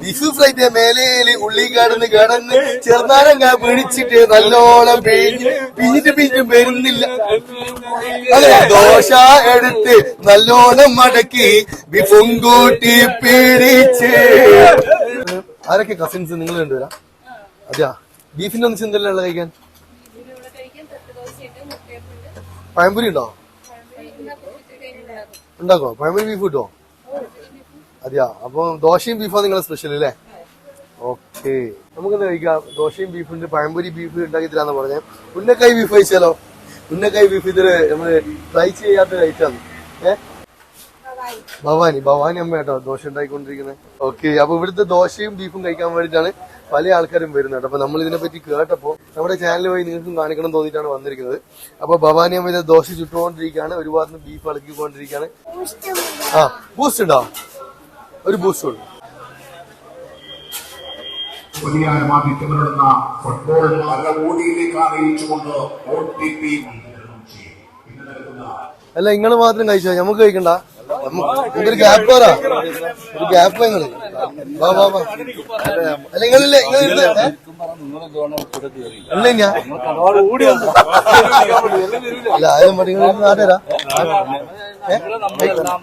Beef flight മേലേൽ ഉള്ളിക്കാടുന്ന് കിടന്ന് ചെറുനാരങ്ങ പിടിച്ചിട്ട് നല്ലോണം പിഴിഞ്ഞ് പിഞ്ഞിട്ട് പിഴിഞ്ഞിട്ട് വരുന്നില്ല. അതെ ദോശ എടുത്ത് നല്ലോണം മടക്കി ബിഫും കൂട്ടി പിടിച്ച്. ആരൊക്കെ കസിൻസ് നിങ്ങൾ കണ്ടുവരാ അതെയാ? ബീഫിന്റെ ഒന്നും എന്തെല്ലാം കഴിക്കാൻ? പഴംപൊരി ഉണ്ടോ? ഉണ്ടാക്കോ? പഴംപൊരി ബീഫ് കിട്ടുമോ അതെയാ. അപ്പൊ ദോശയും ബീഫാ നിങ്ങളെ സ്പെഷ്യൽ അല്ലേ ഓക്കെ നമുക്കെന്താ കഴിക്കാം? ദോശയും ബീഫുണ്ട് പഴംപൊരി ബീഫ് ഉണ്ടാക്കി തരാന്ന് പറഞ്ഞേ. ഉന്നക്കായ് ബീഫ് കഴിച്ചാലോ? ഉന്നക്കായ് ബീഫ് ഇതിൽ നമ്മൾ ട്രൈ ചെയ്യാത്ത കഴിച്ചാന്ന് ഏ? ഭവാനി. ഭവാനി അമ്മ കേട്ടോ ദോശ ഉണ്ടായിക്കൊണ്ടിരിക്കുന്നത് ഓക്കെ അപ്പൊ ഇവിടുത്തെ ദോശയും ബീഫും കഴിക്കാൻ വേണ്ടിയിട്ടാണ് പല ആൾക്കാരും വരുന്നത്. കേട്ടോ അപ്പൊ നമ്മൾ ഇതിനെ പറ്റി കേട്ടപ്പോ നമ്മുടെ ചാനൽ വഴി നിങ്ങൾക്കും കാണിക്കണം തോന്നിയിട്ടാണ് വന്നിരിക്കുന്നത്. അപ്പൊ ഭവാനി അമ്മ ഇത് ദോശ ചുട്ടുകൊണ്ടിരിക്കുകയാണ്. ഒരുപാട് ബീഫ് ഇളക്കിക്കൊണ്ടിരിക്കുകയാണ് ആ ബൂസ്റ്റ് ഉണ്ടോ? ഒരു ബൂസ്റ്റ് ഉണ്ട് വലിയാരമാദിത്യങ്ങളുന്ന ഫുട്ബോൾ അകവോടിയിലേക്ക് അറിയിച്ചുകൊണ്ട് ഒ ടി പി പിന്നെ നൽകുന്ന അല്ല നിങ്ങൾ മാത്രം കഴിച്ചോ? നമുക്ക് കഴിക്കണ്ട. ഒരു ഗ്യാപ്പ് പറ ഒരു ഗ്യാപ്പ് നിങ്ങൾ വാ വാ വാ. അല്ല നിങ്ങളില്ലേ നിങ്ങൾ അല്ല ഞാൻ അല്ല ആരും മതി നിങ്ങൾ നാട്ടുകാരാ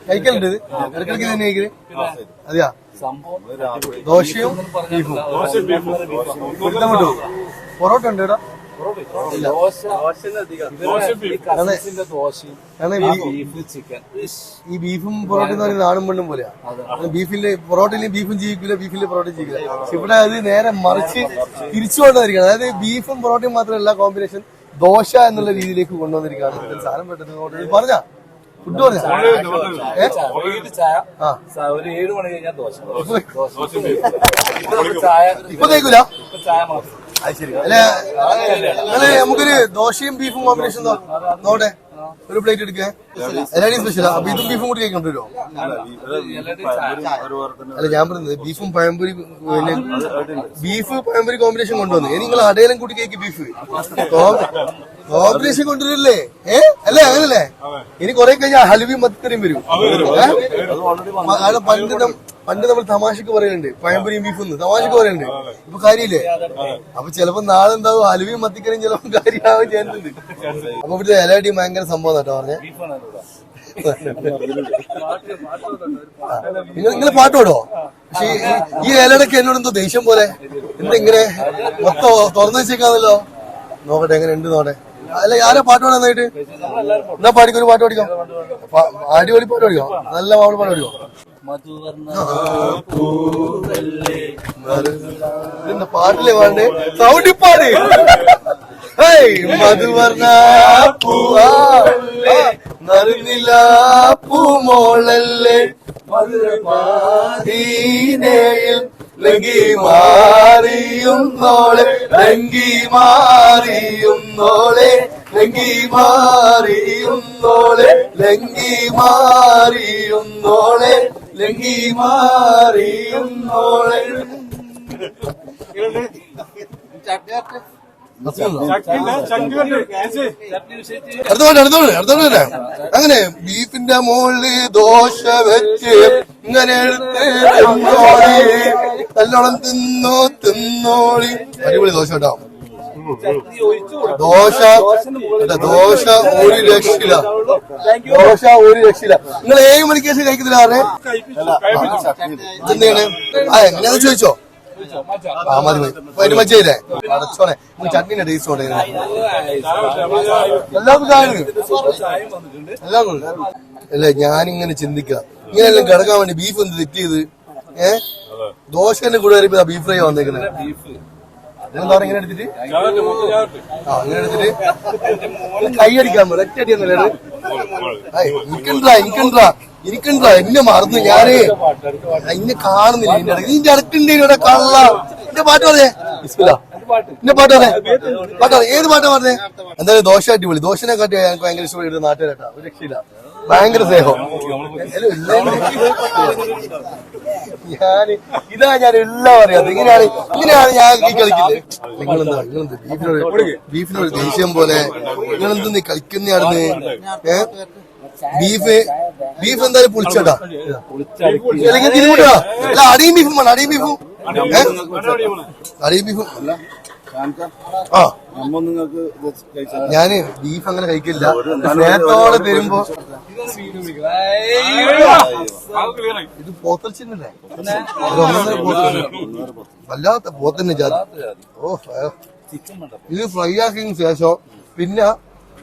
കഴിക്കലുണ്ട് ഇത്. ഇടയ്ക്കിടയ്ക്ക് തന്നെ കഴിക്കൽ. അതെയാ? ദോശയും ബീഫും. പൊറോട്ട ഉണ്ട് ഇവിടെ? ഇല്ല ഈ- ബീഫും പൊറോട്ടയും പറയുന്നത് ആണും പെണ്ണും പോലെയാ. ബീഫിന്റെ പൊറോട്ടയിലും ബീഫും ജീവിക്കില്ല ബീഫിന്റെ പൊറോട്ടയും ജീവിക്കില്ല. ഇവിടെ അത് നേരെ മറിച്ച് തിരിച്ചു കൊണ്ടുവന്നിരിക്കുകയാണ് അതായത് ബീഫും പൊറോട്ടയും മാത്രമല്ല കോമ്പിനേഷൻ ദോശ എന്നുള്ള രീതിയിലേക്ക് കൊണ്ടുവന്നിരിക്കുകയാണ്. സാധനം പെട്ടെന്ന് പറഞ്ഞ? ഫുഡ് പറഞ്ഞാ? ഏ? വൈകിട്ട് ചായ. ആ. ചായ ഒരു ഏഴ് മണി കഴിഞ്ഞാൽ ദോശ. ദോശ. ഇപ്പൊ ചായ അത് അല്ല നമുക്കൊരു ദോശയും ബീഫും കോമ്പിനേഷൻ നോട്ടെ ഒരു പ്ലേറ്റ് എടുക്കേ. എല്ലാവരും സ്പെഷ്യലാ അപ്പൊ ഇതും ബീഫും കൂടി കഴിക്കാൻ വരുമോ? അല്ല ഞാൻ പറഞ്ഞത് ബീഫും പഴംപൊരി ബീഫ് പഴംപൊരി കോമ്പിനേഷൻ കൊണ്ടുവന്നു. ഇനി നിങ്ങൾ അടയിലും കൂട്ടി കേക്ക് ബീഫ് കോമ്പിനേഷൻ കൊണ്ടുവരില്ലേ? ഏ? അല്ലേ അങ്ങനല്ലേ? ഇനി കുറെ കഴിഞ്ഞാൽ ഹലുവി മത്തിക്കറിയും വരും. പണ്ട് പണ്ട് നമ്മൾ തമാശക്ക് പറയുന്നുണ്ട് പഴംപൊരിയും ബീഫും തമാശക്ക് പറയുന്നുണ്ട് ഇപ്പൊ കാര്യമില്ലേ? അപ്പൊ ചിലപ്പോ നാളെ എന്താവും ഹലുവയും മത്തിക്കറിയും ചിലപ്പോ കാര്യമാവും ചെയ്യുന്നുണ്ട് അപ്പൊ ഇവിടുത്തെ ഇലയടി ഭയങ്കര സംഭവം കേട്ടോ പറഞ്ഞേ. നിങ്ങൾ പാട്ട് പാടോ പക്ഷെ ഈ- ഇലടക്ക് എന്നോട് എന്തോ ദേഷ്യം പോലെ. എന്താ ഇങ്ങനെ മൊത്തം തുറന്നു വെച്ചേക്കാന്നല്ലോ. നോക്കട്ടെ എങ്ങനെ ഉണ്ട് നോട്ടെ അല്ല ആരാ പാട്ട് പാടാൻ നന്നായിട്ട് എന്നാ പാടിക്കൊരു പാട്ട് പാടിക്കോ? അടിപൊളി പാട്ട് പാടിക്കോ? നല്ല മാവിൾ പാട്ട് പാടിക്കോ? മധുവർണ പാട്ടിൽ വേണ്ടേ പാടേ സൗണ്ടി പാട്. ഹേയ് മധുവർണ പൂവാ നറുന്നില്ല പൂമോളല്ലേ? മധുരപാതീനയിൽ ലങ്കി മാറിയും നോളെ ലങ്കി മാറിയും നോളെ ലങ്കി മാറിയും നോളെ ലങ്കി മാറിയും നോളെ ലങ്കി മാറിയും നോളെ അടുത്തോണ്ട് അടുത്തോണ്ട് അടുത്തോണ്ട് തന്നെ അങ്ങനെ ബീഫിന്റെ മുകളിൽ ദോശ വെച്ച് ഇങ്ങനെ എടുത്ത് തിന്നോളി. നല്ലോണം തിന്നോ തിന്നോളി. അടിപൊളി ദോശ കേട്ടോ. ദോശ ദോശ ഒരു രക്ഷയില്ല. ദോശ ഒരു രക്ഷയില്ല. നിങ്ങൾ ഏഴ് മണിക്ക് ശേഷം കഴിക്കുന്നില്ല പറഞ്ഞേ ആ എങ്ങനെയാന്ന് ചോദിച്ചോ? ആ മതി മതി. അതിന് മജ്ജയില്ലേ അടച്ചോണേ ചട്നീന്റെ ടേസ്റ്റ് കൊണ്ട് എല്ലാവർക്കും ചായ എല്ലാവർക്കും ഉണ്ട്. അല്ല ഞാനിങ്ങനെ ചിന്തിക്കുക. ഇങ്ങനെയെല്ലാം കിടക്കാൻ വേണ്ടി ബീഫ് എന്ത് തെറ്റിയത് ഏഹ് ദോശന്റെ കൂടെ വരുമ്പോ ബീഫ് ഫ്രൈ വന്നേക്കുന്നത് എന്താ ഇങ്ങനെ എടുത്തിട്ട്? ആ ഇങ്ങനെ എടുത്തിട്ട്? കൈയടിക്കാൻ ഒറ്റ എനിക്കുണ്ടാ എനിക്കുണ്ടാ എനിക്കുണ്ടാ എന്നെ മറന്നു ഞാനേ. എന്നെ കാണുന്നില്ല എന്റെ ഇടയ്ക്ക് ഇതിന്റെ ഇടക്കുണ്ട് ഇവിടെ കള്ള എന്റെ പാട്ട് പറഞ്ഞേ. ബിസ്മില്ലാ. എന്റെ പാട്ട് പറഞ്ഞേ. പാട്ട് പറഞ്ഞേ. ഏത് പാട്ടാ പറഞ്ഞേ? എന്തായാലും ദോശ അടിപൊളി. ദോശനെ കാട്ടി എനിക്ക് ഭയങ്കര ഇഷ്ടപ്പെട്ട നാട്ടുകാരട്ടാ. ഒരു രക്ഷയില്ല. ഭയങ്കര സ്നേഹം. ഞാൻ ഞാൻ ഇതാ ഞാൻ എല്ലാം അറിയാതെ ഇങ്ങനെയാണ് ഇങ്ങനെയാണ് ഞാൻ ഈ കളിക്കുന്നത്. നിങ്ങളെന്താ നിങ്ങളെന്ത് ബീഫിനോട് ബീഫിനോട് ദേഷ്യം പോലെ നിങ്ങളെന്ത് നീ കളിക്കുന്നയാണെന്ന്? ഏ? ബീഫ് ബീഫ് എന്തായാലും പൊളിച്ചേട്ടാ. അല്ലെങ്കിൽ തിരുമുട്ടാ അല്ല അടിയും ബീഫും വേണം അടിയും ബീഫും? അടിയും ബീഫും ആ. ഞാൻ ബീഫ് അങ്ങനെ കഴിക്കില്ല. സ്നേഹത്തോടെ തരുമ്പോ ഇത് പോത്തൽച്ചിന്നല്ലേ വല്ലാത്ത പോത്തന്നെ ജാതി. ഓ. ഇത് ഫ്രൈ ആക്കിയതിനു ശേഷം പിന്നെ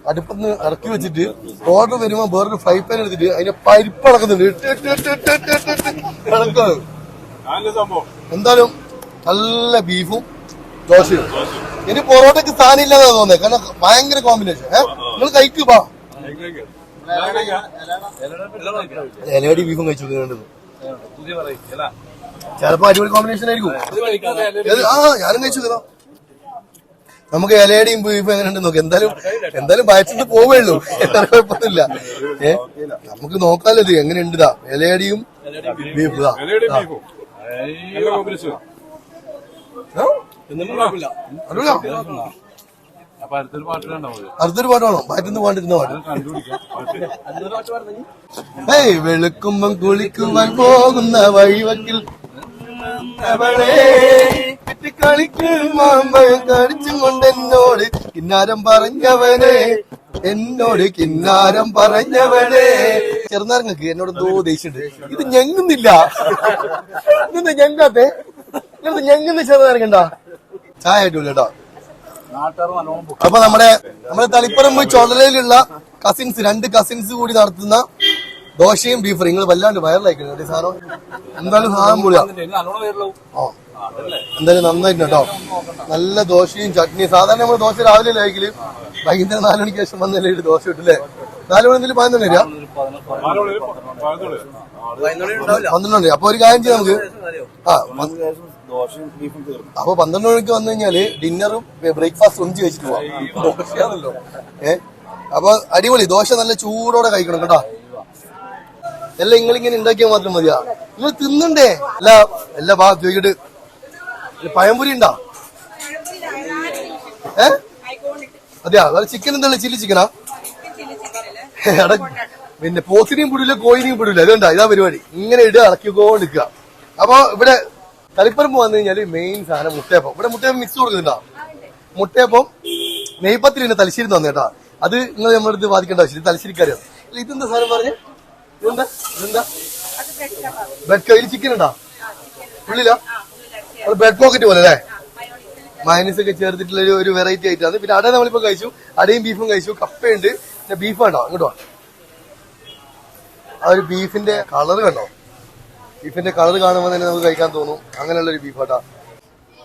അടുപ്പത്ത് ഇറക്കി വെച്ചിട്ട് ഓർഡർ വരുമ്പോ വേറൊരു ഫ്രൈ പാൻ എടുത്തിട്ട് അതിന്റെ പരിപ്പ് ഇളക്കുന്നുണ്ട്. എന്തായാലും നല്ല ബീഫും ദോശയും ഇനി പൊറോട്ടക്ക് സ്ഥാനം ഇല്ലാതാ തോന്നുന്നത് കാരണം ഭയങ്കര കോമ്പിനേഷൻ ഏഹ് നിങ്ങൾ കഴിക്കൂ പാ ഇലയടി ബീഫും കഴിച്ചു ചിലപ്പോ അടിപൊളി കോമ്പിനേഷൻ ആയിരിക്കും. ആ ഞാനും കഴിച്ചു കേട്ടോ നമുക്ക് ഇലയടിയും ബീഫും എങ്ങനെ ഉണ്ട് നോക്കാം. എന്തായാലും എന്തായാലും വയറ്റിട്ട് പോവുള്ളൂ എത്ര കുഴപ്പമൊന്നുമില്ല. ഏ? നമുക്ക് നോക്കാലോ ഇത് എങ്ങനെ ഉണ്ടാ ഇലയടിയും ബീഫ് ഇതാ. അടുത്തൊരു പാട്ടാണോ? വയറ്റിന്ന് പാണ്ടിരുന്ന പാട്ട്. ഏയ് വെളുക്കുമ്പം കുളിക്കുവാൻ പോകുന്ന വഴിവക്കിൽ കളിക്കും മാമ്പഴം കടിച്ചും കൊണ്ട് എന്നോട് കിന്നാരം പറഞ്ഞവനെ എന്നോട് കിന്നാരം പറഞ്ഞവനെ ചെറുനാരങ്ങൾക്ക് എന്നോട് എന്തോ ദേഷ്യണ്ട്. ഇത് ഞെങ്ങുന്നില്ല. ഇതെന്താ ഞെങ്ങാത്തെ? ഇതെന്താ ഞെങ്ങുന്ന ചെറുനാരങ്ങണ്ട? ചായ കേട്ടോ. അപ്പൊ നമ്മുടെ നമ്മുടെ തളിപ്പറമ്പ് ചുടലയിലുള്ള കസിൻസ് രണ്ട് കസിൻസ് കൂടി നടത്തുന്ന ദോശയും ബീഫ് നിങ്ങൾ വല്ലാണ്ട് വൈറലായിട്ടുണ്ട് സാധനം എന്തായാലും സാധനം കൂടിയാ ഓ എന്തായാലും നന്നായിട്ടുണ്ട് കേട്ടോ. നല്ല ദോശയും ചട്നിയും. സാധാരണ നമ്മൾ ദോശ രാവിലെ കഴിക്കൽ? വൈകുന്നേരം നാല് മണിക്ക് ശേഷം വന്നല്ലേ ഒരു ദോശ കിട്ടില്ലേ? നാല് മണി എന്തെങ്കിലും പതിനൊന്ന് വരിക പന്ത്രണ്ട് അപ്പൊ ഒരു കാര്യം ചെയ്യാം നമുക്ക്. ആ അപ്പൊ പന്ത്രണ്ട് മണിക്ക് വന്നു കഴിഞ്ഞാൽ ഡിന്നറും ബ്രേക്ക്ഫാസ്റ്റ് ഒന്നിച്ച് കഴിച്ചിട്ട് പോവാം. ദോശയാണല്ലോ. ഏ? അപ്പൊ അടിപൊളി. ദോശ നല്ല ചൂടോടെ കഴിക്കണം കേട്ടോ. എല്ലാം നിങ്ങളിങ്ങനെ ഉണ്ടാക്കിയാൽ മാത്രം മതിയാ. നിങ്ങൾ തിന്നണ്ടേ? അല്ല എല്ലാ ബാ ചോദിക്കട്ട്. പഴംപൊരി ഉണ്ടാ? ഏ? അതെയാ വേറെ ചിക്കൻ എന്താ ചില്ലി ചിക്കനാ എടാ, പിന്നെ പോത്തിനെയും പിടില്ല കോയിനെയും പിടില്ല അതുകൊണ്ടാ ഇതാ പരിപാടി. ഇങ്ങനെ ഇടുക ഇളക്കിക്കോണ്ടിരിക്കുക. അപ്പൊ ഇവിടെ തളിപ്പറമ്പ് വന്നു കഴിഞ്ഞാൽ മെയിൻ സാധനം മുട്ടയപ്പം. ഇവിടെ മുട്ടയപ്പം മിക്സ് കൊടുക്കുന്നുണ്ടോ? മുട്ടയപ്പം നെയ്പത്തിരി തലശ്ശേരി തന്നെ കേട്ടോ. അത് നിങ്ങൾ നമ്മുടെ അടുത്ത് ബാധിക്കേണ്ട ആവശ്യം തലശ്ശേരിക്കാരാണ് അല്ല ഇതെന്താ സാധനം പറഞ്ഞു? ഇതെന്താ? ബെഡ് കയ്യിൽ ചിക്കൻ ഉണ്ടോ? ഉള്ളിലോ? ബ്രെഡ് പോക്കറ്റ് പോലെ അല്ലേ? മയനസ് ഒക്കെ ചേർത്തിട്ടുള്ള ഒരു- വെറൈറ്റി ആയിട്ടാണ്. പിന്നെ അട നമ്മളിപ്പോ കഴിച്ചു. അടയും ബീഫും കഴിച്ചു. കപ്പയുണ്ട്. പിന്നെ ബീഫ് കണ്ടോ അങ്ങോട്ടോ ആ ഒരു ബീഫിന്റെ കളർ കണ്ടോ? ബീഫിന്റെ കളർ കാണുമ്പോൾ തന്നെ നമുക്ക് കഴിക്കാൻ തോന്നും. അങ്ങനെയുള്ള ഒരു ബീഫാട്ടാ.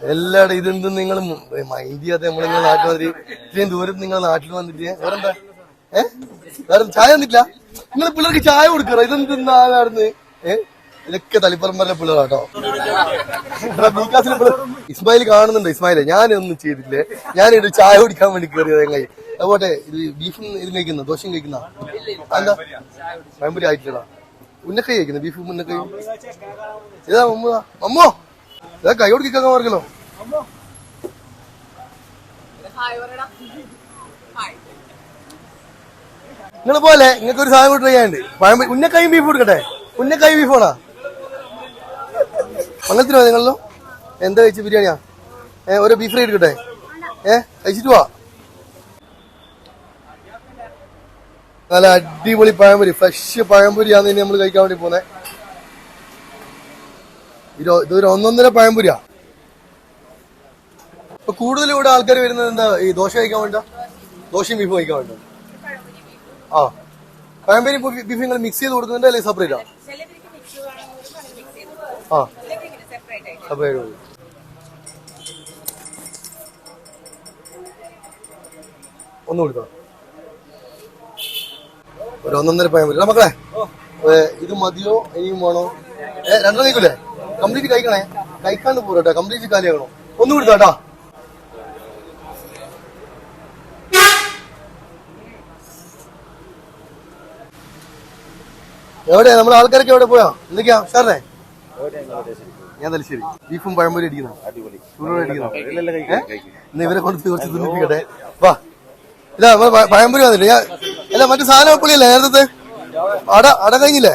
എല്ലാടും ഇതെന്ത് നിങ്ങൾ മൈൻഡ് ചെയ്യാതെ നമ്മളിങ്ങനെ നാട്ടിൽ വന്നിട്ട് ഇത്രയും ദൂരത്ത് നിങ്ങൾ നാട്ടിൽ വന്നിട്ട് വേറെന്താ? ഏഹ് വേറെ ചായ തന്നിട്ടില്ല? നിങ്ങൾ പിള്ളേർക്ക് ചായ കൊടുക്കറ? ഇതെന്താണെന്ന് ഏഹ് ഇതൊക്കെ തലിപ്പറമ്പറിലെ പിള്ളേരാട്ടോ. ഇസ്മായിൽ കാണുന്നുണ്ട് ഇസ്മായിലെ. ഞാനൊന്നും ചെയ്തില്ലേ ഞാനൊരു ചായ കുടിക്കാൻ വേണ്ടി കയറിയത് എങ്ങനെ അതുപോലെ ഇത് ബീഫും ഇത് കഴിക്കുന്ന? ദോശയും കഴിക്കുന്ന? എന്താ പഴംപൊരി ആയിട്ടില്ലടാ. ഉന്നക്കൈ കഴിക്കുന്ന ബീഫ് ഉന്നക്കൈ ഇതാ മമ്മൂതാ മമ്മോ! ഇതാ കൈ കൊടുക്കാൻ മാർക്കല്ലോ നിങ്ങൾ പോലെ നിങ്ങൾക്ക് ഒരു സാധനം ചെയ്യാനുണ്ട്. പഴംപൊരി ഉന്നക്കായും ബീഫ് കൊടുക്കട്ടെ? ഉന്നക്കായ് ബീഫാണോ? അങ്ങനത്തിനോ നിങ്ങളോ എന്താ കഴിച്ച ബിരിയാണിയാ? ഏ ഒരു ബീഫ് ഫ്രൈ എടുക്കട്ടെ? ഏ കഴിച്ചിട്ട് പോവാ. നല്ല അടിപൊളി പഴംപൊരി ഫ്രഷ് പഴംപൊരിയാന്ന് ഇനി നമ്മൾ കഴിക്കാൻ വേണ്ടി പോന്നെ ഇത് ഇതൊരു ഒന്നൊന്നര പഴംപൊരിയാ. ഇപ്പൊ കൂടുതൽ ഇവിടെ ആൾക്കാർ വരുന്നത് എന്താ ഈ ദോശ കഴിക്കാൻ വേണ്ട ദോശയും ബീഫും കഴിക്കാൻ വേണ്ട ആ. പഴംപൊരി ബീഫ് നിങ്ങൾ മിക്സ് ചെയ്ത് കൊടുക്കുന്നുണ്ട് അല്ലെങ്കിൽ സെപ്പറേറ്റാ ആ? സെപ്പറേറ്റ് ഒന്ന് ഒരു ഒന്നൊന്നര പയം വരില്ല മക്കളെ ഇത് മതിയോ? ഇനിയും വേണോ? ഏ രണ്ടര കഴിക്കൂലേ? കംപ്ലീറ്റ് കഴിക്കണേ. കഴിക്കാണ്ട് പോരട്ടോ കംപ്ലീറ്റ് കാലിയാകണോ ഒന്നും കൊടുത്താട്ടാ എവിടെ നമ്മുടെ ആൾക്കാരൊക്കെ എവിടെ പോയാ? എന്തൊക്കെയാ? സാറിനെ? ഞാൻ തലശ്ശേരി. ബീഫും പഴംപൊരി അടിക്കുന്ന. ഇന്ന് ഇവരെ കൊണ്ട് കുറച്ച് തിന്നിപ്പിക്കട്ടെ. വാ. പ- പഴംപൊരി വന്നില്ല? ഞാൻ അല്ല മറ്റേ സാധനം പുള്ളിയല്ലേ നേരത്തെ അട അട കഴിഞ്ഞില്ലേ?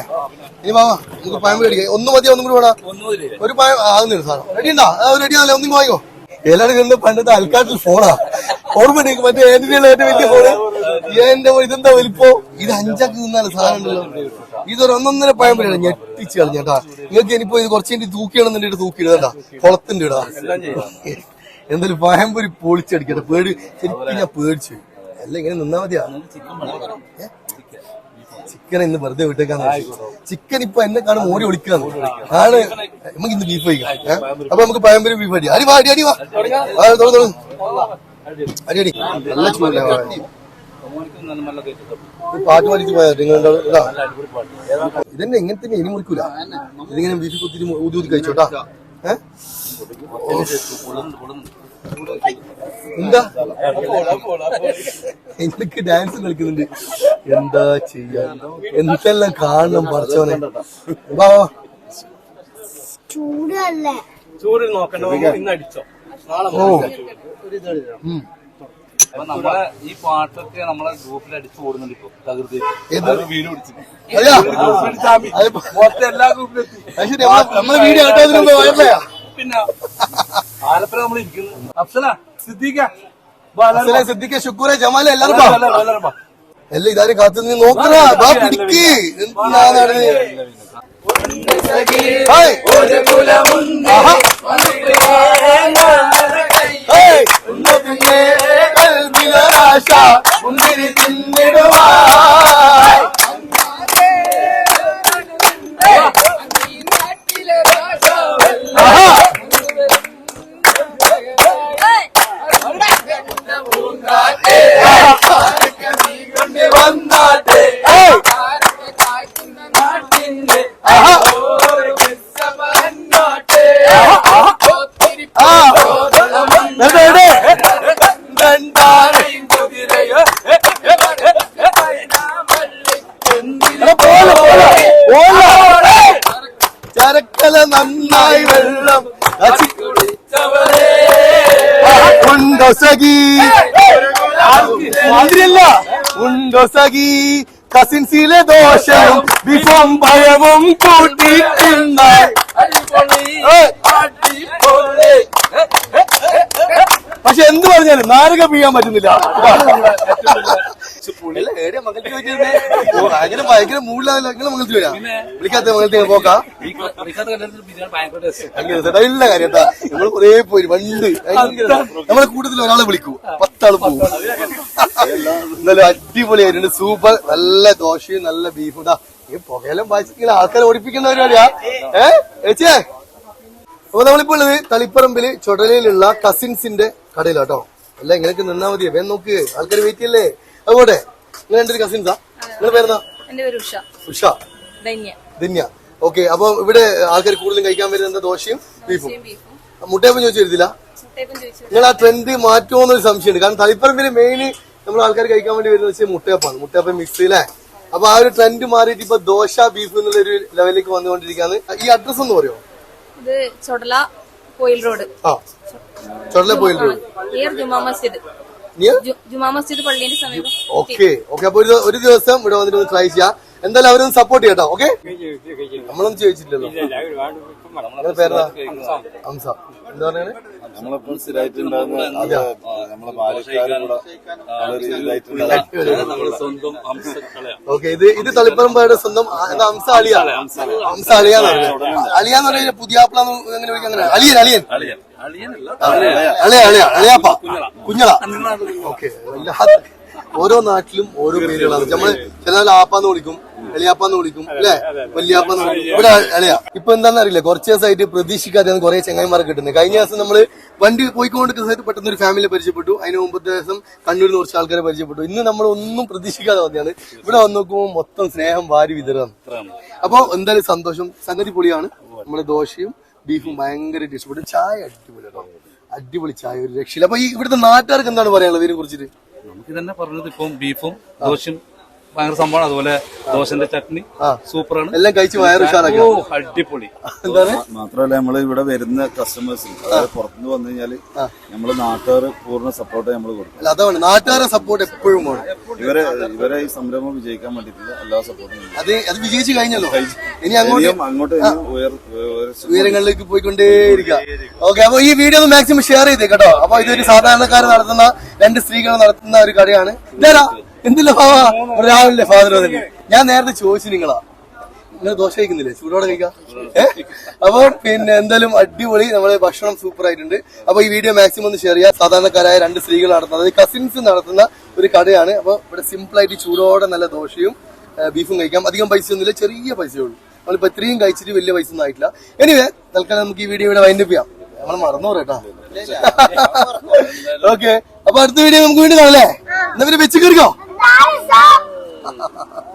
ഇനി വാ ഇത് പഴം മേടിക്കാം ഒന്ന് മതി ഒന്നും കൂടി വേണം ഒരു പഴം ആകുന്നില്ല സാധനം. റെഡി ഉണ്ടോ? റെഡി ആണല്ലേ ഒന്നും വാങ്ങിക്കോ. എല്ലാവരും കണ്ട് പണ്ടത്തെ അൽക്കാട്ടിൽ ഫോണാ. ഓർമ്മ മറ്റേ ഏതിനുള്ള ഏറ്റവും വലിയ ഫോണ്? എന്റെ ഇതെന്താ വലിപ്പോ? ഇത് അഞ്ചാക്കി നിന്നാണ് സാധനം ഉണ്ടല്ലോ. ഇതൊരു ഒന്നൊന്നര പഴം വരെയാണ് ഞെട്ടിച്ച് കളഞ്ഞേട്ടാ നിങ്ങൾക്ക് ഇനിയിപ്പോ ഇത് കുറച്ച് തൂക്കിയാണെന്നുണ്ടെങ്കിൽ തൂക്കിയിടണ്ട കുളത്തിന്റെ ഇടാ. എന്തായാലും പഴംപൊരി പൊളിച്ചടിക്കട്ടെ പേടി ശരിക്കും ഞാൻ പേടിച്ചു. അല്ല ഇങ്ങനെ നിന്നാ മതിയാ? ചിക്കൻ ഇന്ന് വെറുതെ വിട്ടേക്കാന്ന്. ചിക്കൻ ഇപ്പൊ എന്നെ കാണും ഓടി ഒളിക്കാന്ന് ആണ്. നമുക്ക് ഇന്ന് ബീഫ് കഴിക്കാം? അപ്പൊ നമുക്ക് പഴംപൊരി ബീഫ് അടി. അടി വാ അടി അടി വാ. അടി അടി. നല്ല. ഈ പാട്ട് പാടിച്ച് പോയാ നിങ്ങൾ ഇതാ. ഇതന്നെ ഇങ്ങനത്തെ ഇനി മുറിക്കൂല. ഇതിങ്ങനെ ബീഫ് കുത്തിരി ഊതി ഊതി കഴിച്ചോട്ടാ ഏ? എന്താ? എനിക്ക് ഡാൻസ് കളിക്കുന്നുണ്ട്. എന്താ ചെയ്യാ എന്തെല്ലാം കാണണം പറച്ചോനെ വാ വാ. ചൂടല്ലേ? ചൂട് നോക്കണ്ട. ഇന്ന് അടിച്ചോ ഓ. നമ്മളെ ഈ പാട്ടൊക്കെ നമ്മളെ ഗ്രൂപ്പിൽ അടിച്ചു ഓടുന്നുണ്ട് ഇപ്പൊ തകൃതി. ഏത്? അത് വീഡിയോ പിടിച്ചു. മൊത്തം എല്ലാ ഗ്രൂപ്പിലും പിന്നെ ആലപ്പുഴ നമ്മൾ ഇരിക്കുന്നത് അഫ്സല സിദ്ദീഖ സിദ്ദിഖ് ശുക്കൂറെ ജമാലെ എല്ലാരും വാ. എല്ലാം ഇതാരും കാത്തു നീ നോക്കണ. ബാ പിടിക്ക്. ആഹാ. ഹായ്. ഉന്നതിന്റെ കൽവിലൊരാശ. മുന്തിരി തിന്നിടുവാൻ. ഉണ്ടൊസകി കസിൻ സഖി? കസിൻസിലെ ദോഷവും വിഫും ഭയവും കൂട്ടിയിട്ടുണ്ട. പക്ഷെ എന്ത് പറഞ്ഞാലും നാരക പിയാൻ പറ്റുന്നില്ല. ഭയങ്കര മൂടിലാണല്ലോ അങ്ങനെ വരാം വിളിക്കാത്ത പോക്കാ. ഇല്ല നമ്മൾ കൊറേ പോയി പണ്ട് ഭയങ്കര നമ്മളെ കൂട്ടത്തിൽ ഒരാളെ വിളിക്കൂ പത്താൾ പോകും എന്നാലും അടിപൊളിയായിട്ടുണ്ട് സൂപ്പർ നല്ല ദോശയും നല്ല ബീഫും ഈ പുകയെല്ലാം വായിച്ചിങ്ങനെ ആൾക്കാരെ ഓടിപ്പിക്കുന്ന പരിപാടിയാ ഏച്ചേ അപ്പൊ നമ്മളിപ്പോ ഉള്ളത് തളിപ്പറമ്പിൽ ചുടലയിലുള്ള കസിൻസിന്റെ കടയിലാട്ടോ അല്ല ഇങ്ങനെയൊക്കെ നിന്നാ മതി വേഗം നോക്ക് ആൾക്കാർ വെയിറ്റ് ചെയ്യല്ലേ അതുപോലെ നിങ്ങൾ രണ്ടൊരു കസിൻസാ നിങ്ങളുടെ പേരെന്താ? എന്റെ പേര് ഉഷ. ഉഷ. ധന്യ. ധന്യ. ഓക്കെ അപ്പൊ ഇവിടെ ആൾക്കാർ കൂടുതലും കഴിക്കാൻ വരുന്നത് ദോശയും ബീഫും. മുട്ടയപ്പം ചോദിച്ചു വരുന്നില്ല നിങ്ങൾ ആ ട്രെൻഡ് മാറ്റുമോ എന്നൊരു സംശയമുണ്ട്. കാരണം തളിപ്പറമ്പിൽ മെയിൻ നമ്മൾ ആൾക്കാർ കഴിക്കാൻ വേണ്ടി വരുന്നത് വെച്ചാൽ മുട്ടയപ്പാണ്. മുട്ടയപ്പം മിക്സ് അല്ലേ? അപ്പൊ ആ ഒരു ട്രെൻഡ് മാറിയിട്ട് ഇപ്പൊ ദോശ ബീഫ് എന്നുള്ള ഒരു ലെവലിലേക്ക് വന്നുകൊണ്ടിരിക്കുകയാണ്. ഈ അഡ്രസ് ഒന്ന് പറയോ? ഇത് ചൊടല പോയിൽ റോഡ്. ആ. ചൊടല പോയിൽ നിയർ ജുമാ മസ്ജിദ്. ജുമാ മസ്ജിദ് പള്ളിന്റെ സമീപം ഓക്കെ ഓക്കെ അപ്പൊ ഒരു ദിവസം ഇവിടെ വന്നിട്ട് ട്രൈ ചെയ്യാം. എന്തായാലും അവരൊന്ന് സപ്പോർട്ട് ചെയ്യട്ടോ ഓക്കെ? നമ്മളൊന്നും ചോദിച്ചിട്ടില്ലല്ലോ. നിങ്ങളുടെ പേരെന്താ? ഹംസ എന്താ പറയുന്നത് നമ്മളിപ്പം സ്ഥിരമായിട്ടുണ്ടാകുന്ന അത്. നമ്മളെ ഓക്കെ ഇത് ഇത് തളിപ്പറമ്പയുടെ സ്വന്തം അംസ എന്താ ഹംസ അലിയ? എന്ന് അലിയാന്ന് പറയുന്നത് അലിയാന്ന് പറഞ്ഞാൽ പുതിയാപ്പിള അങ്ങനെ വിളിക്കാൻ അങ്ങനെ. അലിയൻ. അലിയൻ. അളിയാപ്പ. കുഞ്ഞള. ഓക്കെ ഓരോ നാട്ടിലും ഓരോ പേരുകളാണ്. നമ്മൾ ചില ആപ്പാന്ന് വിളിക്കും എളിയാപ്പാന്ന് വിളിക്കും അല്ലെ? വല്യാപ്പാന്ന് വിളിക്കും. ഇവിടെ അളിയ. ഇപ്പൊ എന്താണെന്ന് അറിയില്ല കുറച്ച് ദിവസമായിട്ട് പ്രതീക്ഷിക്കാതെയാണ് കുറെ ചെങ്ങായിമാർ കിട്ടുന്നത്. കഴിഞ്ഞ ദിവസം നമ്മൾ വണ്ടി പോയിക്കൊണ്ടിരിക്കുന്ന സമയത്ത് പെട്ടെന്ന് ഒരു ഫാമിലിയെ പരിചയപ്പെട്ടു. അതിന് മുമ്പത്തെ ദിവസം കണ്ണൂരിൽ കുറച്ച് ആൾക്കാരെ പരിചയപ്പെട്ടു. ഇന്ന് നമ്മൾ ഒന്നും പ്രതീക്ഷിക്കാതെ വന്നതാണ്. ഇവിടെ വന്ന് നോക്കുമ്പോൾ മൊത്തം സ്നേഹം വാരി വിതരണം അപ്പൊ എന്തായാലും സന്തോഷം. സംഗതി പൊളിയാണ്. നമ്മൾ ദോശയും ബീഫും ഭയങ്കരമായിട്ട് ഇഷ്ടപ്പെട്ടു ചായ അടിപൊളി അടിപൊളി ചായ ഒരു രക്ഷയില്ല. അപ്പൊ ഇവിടുത്തെ നാട്ടുകാർക്ക് എന്താണ് പറയാനുള്ളത്? ഇതിനെ കുറിച്ചിട്ട്. നമുക്ക് തന്നെ പറഞ്ഞത് ഇപ്പം ബീഫും ദോശയും ഭയങ്കര സംഭവമാണ്. അതുപോലെ ദോശന്റെ ചട്നി. സൂപ്പറാണ്. എല്ലാം കഴിച്ച് വയറുഷാറാക്കി ഓ അടിപൊളി. മാത്രമല്ല നമ്മൾ ഇവിടെ വരുന്ന കസ്റ്റമേഴ്സിന് അതായത് പുറത്തുനിന്ന് വന്നു കഴിഞ്ഞാൽ നമ്മൾ നാട്ടുകാർ പൂർണ സപ്പോർട്ട് നമ്മൾ കൊടുക്കും അതാണ്. നാട്ടുകാരെ സപ്പോർട്ട് എപ്പോഴും വേണം ഇവരെ ഇവരെ ഈ സംരംഭം വിജയിക്കാൻ വേണ്ടിയിട്ടുള്ള എല്ലാ സപ്പോർട്ടും അത് അത് വിജയിച്ചു കഴിഞ്ഞല്ലോ. ഇനി അങ്ങോട്ട് അങ്ങോട്ട് ഉയരങ്ങളിലേക്ക് പോയിക്കൊണ്ടേയിരിക്കുക ഓക്കെ അപ്പൊ ഈ വീഡിയോ ഒന്ന് മാക്സിമം ഷെയർ ചെയ്തേ കേട്ടോ. അപ്പൊ ഇതൊരു സാധാരണക്കാർ നടത്തുന്ന രണ്ട് സ്ത്രീകൾ നടത്തുന്ന ഒരു കടയാണ് ഇതാരാ? എന്തില്ല രാവിലെ ഫാദർ വന്നിട്ട് ഞാൻ നേരത്തെ ചോദിച്ചു നിങ്ങളാ. നിങ്ങൾ ദോശ കഴിക്കുന്നില്ലേ? ചൂടോടെ കഴിക്കാം? ഏഹ് അപ്പൊ പിന്നെ എന്തായാലും അടിപൊളി. നമ്മുടെ ഭക്ഷണം സൂപ്പർ ആയിട്ടുണ്ട്. അപ്പൊ ഈ വീഡിയോ മാക്സിമം ഒന്ന് ഷെയർ ചെയ്യാം സാധാരണക്കാരായ രണ്ട് സ്ത്രീകൾ നടത്തുന്നത് അതായത് കസിൻസ് നടത്തുന്ന ഒരു കടയാണ്. അപ്പൊ ഇവിടെ സിമ്പിൾ ആയിട്ട് ചൂടോടെ നല്ല ദോശയും ബീഫും കഴിക്കാം. അധികം പൈസ ഒന്നുമില്ല ചെറിയ പൈസയേ ഉള്ളൂ. നമ്മളിപ്പോ ഇത്രയും കഴിച്ചിട്ട് വലിയ പൈസ ഒന്നും ആയിട്ടില്ല. എനിവേ തൽക്കാലം നമുക്ക് ഈ വീഡിയോ ഇവിടെ വൈൻഡപ്പ് ചെയ്യാം. നമ്മൾ മറന്നു പറയട്ടോ ഓക്കെ അപ്പൊ അടുത്ത വീഡിയോ നമുക്ക് വീണ്ടും കാണല്ലേ എന്നാ പിന്നെ വെച്ച് കയറിക്കോ? তার সব